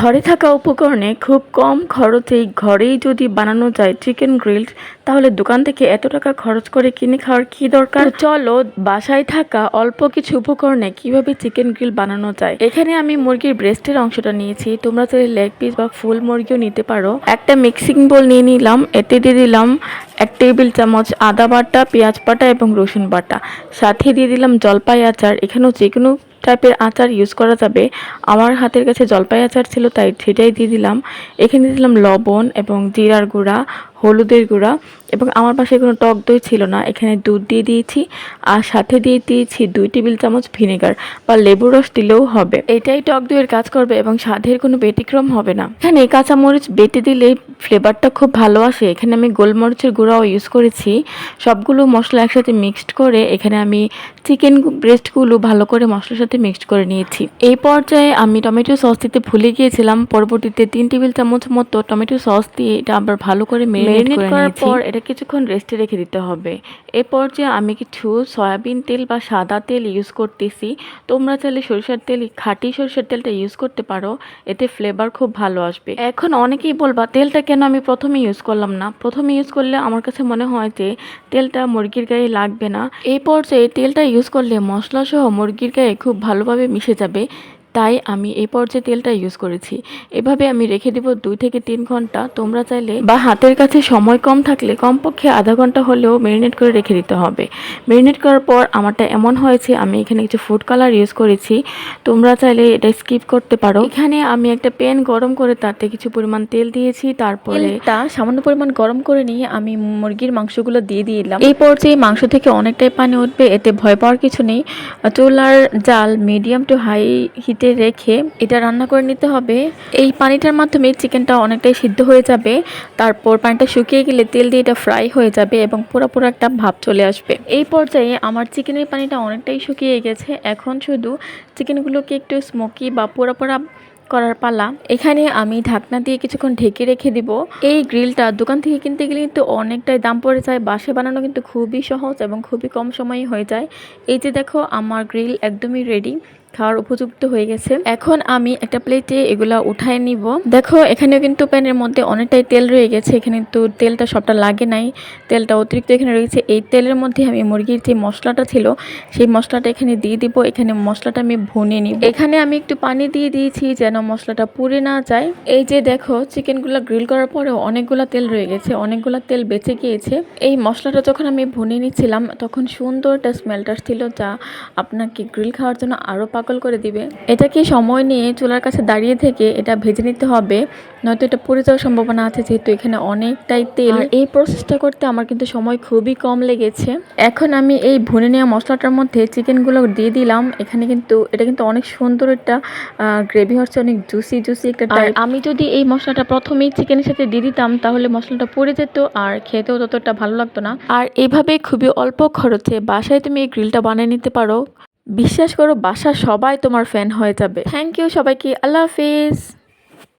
ঘরে থাকা উপকরণে খুব কম খরচেই ঘরেই যদি বানানো যায় চিকেন গ্রিলড তাহলে দোকান থেকে এত টাকা খরচ করে কিনে খাওয়ার কি দরকার? চলো, বাসায় থাকা অল্প কিছু উপকরণে কীভাবে চিকেন গ্রিল বানানো যায়? এখানে আমি মুরগির ব্রেস্টের অংশটা নিয়েছি। তোমরা চাইলে লেগ পিস বা ফুল মুরগিও নিতে পারো। একটা মিক্সিং বোল নিয়ে নিলাম, এতে দিয়ে দিলাম এক টেবিল চামচ আদা বাটা, পেঁয়াজ বাটা এবং রসুন বাটা। সাথে দিয়ে দিলাম জলপাই আচার। এখানেও যে কোনো টাইপের আচার ইউজ করা যাবে। আমার হাতের কাছে জলপাই আচার ছিল, তাই সেটাই দিয়ে দিলাম। এখানে দিলাম লবণ এবং জিরার গুঁড়া। হলুদের গুঁড়া এবং আমার পাশে কোনো টক দই ছিল না। এখানে দুধ দিয়ে দিয়েছি আর সাথে দিয়ে দিয়েছি দুই টেবিল চামচ ভিনেগার বা লেবু রস দিলেও হবে। এটাই টক দইয়ের কাজ করবে এবং স্বাদের কোনো ব্যতিক্রম হবে না। এখানে কাঁচামরিচ বেটে দিলে ফ্লেভারটা খুব ভালো আসে। এখানে আমি গোলমরিচের গুঁড়াও ইউজ করেছি। সবগুলো মশলা একসাথে মিক্সড করে এখানে আমি চিকেন ব্রেস্টগুলো ভালো করে মশলার সাথে মিক্সড করে নিয়েছি। এই পর্যায়ে আমি টমেটো সস দিতে ভুলে গিয়েছিলাম। পরবর্তীতে তিন টেবিল চামচ মতো টমেটো সস দিয়ে এটা আবার ভালো করে মেরিনেট করার পর এটা কিছুক্ষণ রেস্টে রেখে দিতে হবে। এই পর্যায়ে আমি কিছু সয়াবিন তেল বা সাদা তেল ইউজ করতেছি তোমরা চাইলে সরিষার তেল খাঁটি সরিষার তেলটা ইউজ করতে পারো এতে ফ্লেভার খুব ভালো আসবে। এখন অনেকেই বলবা তেলটা কেন আমি প্রথমে ইউজ করলাম না? প্রথমে ইউজ করলে আমার কাছে মনে হয় যে তেলটা মুরগির গায়ে লাগবে না। এই পর্যায়ে তেলটা ইউজ করলে মশলা সহ মুরগির গায়ে খুব ভালোভাবে মিশে যাবে। তাই আমি এই পর্যায়ে তেলটা ইউজ করেছি। এভাবে আমি রেখে দিব দুই থেকে তিন ঘণ্টা। তোমরা চাইলে বা হাতের কাছে সময় কম থাকলে কমপক্ষে আধা ঘণ্টা হলেও ম্যারিনেট করে রেখে দিতে হবে। ম্যারিনেট করার পর আমারটা এমন হয়েছে আমি এখানে কিছু ফুড কালার ইউজ করেছি। তোমরা চাইলে এটা স্কিপ করতে পারো। এখানে আমি একটা প্যান গরম করে তাতে কিছু পরিমাণ তেল দিয়েছি তারপরে তেলটা সামান্য পরিমাণ গরম করে নিয়ে আমি মুরগির মাংসগুলো দিয়ে দিলাম। এই পর্যায়ে মাংস থেকে অনেকটাই পানি উঠবে এতে ভয় পাওয়ার কিছু নেই। চুলার জাল মিডিয়াম টু হাই হিটে রেখে এটা রান্না করে নিতে হবে। এই পানিটার মাধ্যমে চিকেনটা অনেকটাই সিদ্ধ হয়ে যাবে। তারপর পানিটা শুকিয়ে গেলে তেল দিয়ে এটা ফ্রাই হয়ে যাবে এবং পুরো পুরো একটা ভাব চলে আসবে। এই পর্যায়ে আমার চিকেনের পানিটা অনেকটাই শুকিয়ে গেছে। এখন শুধু চিকেনগুলোকে একটু স্মোকি বা পোড়া করার পালা। এখানে আমি ঢাকনা দিয়ে কিছুক্ষণ ঢেকে রেখে দিব। এই গ্রিলটা দোকান থেকে কিনতে গেলে কিন্তু অনেকটাই দাম পড়ে যায়। বাসে বানানো কিন্তু খুবই সহজ এবং খুবই কম সময়ে হয়ে যায়। এই যে দেখো, আমার গ্রিল একদমই রেডি খাওয়ার উপযুক্ত হয়ে গেছে। এখন আমি একটা প্লেটে এগুলা উঠায় নিব। দেখো, এখানেও কিন্তু প্যানের মধ্যে অনেকটাই তেল রয়ে গেছে। এখানে তো তেলটা সবটা লাগে নাই। তেলটা অতিরিক্ত এখানে রয়েছে এই তেলের মধ্যে আমি মুরগির যে মশলাটা ছিল, সেই মশলাটা এখানে দিয়ে দিব। এখানে মশলাটা আমি ভুনে নিব। এখানে আমি একটু পানি দিয়ে দিয়েছি যেন মশলাটা পুড়ে না যায়। এই যে দেখো, চিকেনগুলো গ্রিল করার পরেও অনেকগুলো তেল রয়ে গেছে। অনেকগুলো তেল বেঁচে গিয়েছে। এই মশলাটা যখন আমি ভুনে নিচ্ছিলাম, তখন সুন্দর একটা স্মেলটা ছিল যা আপনাকে গ্রিল খাওয়ার জন্য আরও পাগল করে দিবে। এটাকে সময় নিয়ে চুলার কাছে দাঁড়িয়ে থেকে এটা ভেজে নিতে হবে নয়তো এটা পুড়ে যাওয়ার সম্ভাবনা আছে যেহেতু এখানে অনেকটাই তেল। এই প্রসেসটা করতে আমার কিন্তু সময় খুবই কম লেগেছে। এখন আমি এই ভুনে নেওয়া মশলাটার মধ্যে চিকেনগুলো দিয়ে দিলাম। এখানে কিন্তু এটা কিন্তু অনেক সুন্দর একটা গ্রেভি হচ্ছে অনেক জুসি জুসি একটা আর আমি যদি এই মশলাটা প্রথমেই চিকেনের সাথে দিয়ে দিতাম তাহলে মশলাটা পুড়ে যেত আর খেতেও ততটা ভালো লাগতো না। আর এভাবে খুবই অল্প খরচে বাসায় তুমি এই গ্রিলটা বানিয়ে নিতে পারো। বিশ্বাস করো বাসা সবাই তোমার ফ্যান হয়ে যাবে। থ্যাংক ইউ সবাইকে আল্লাহ হাফিজ।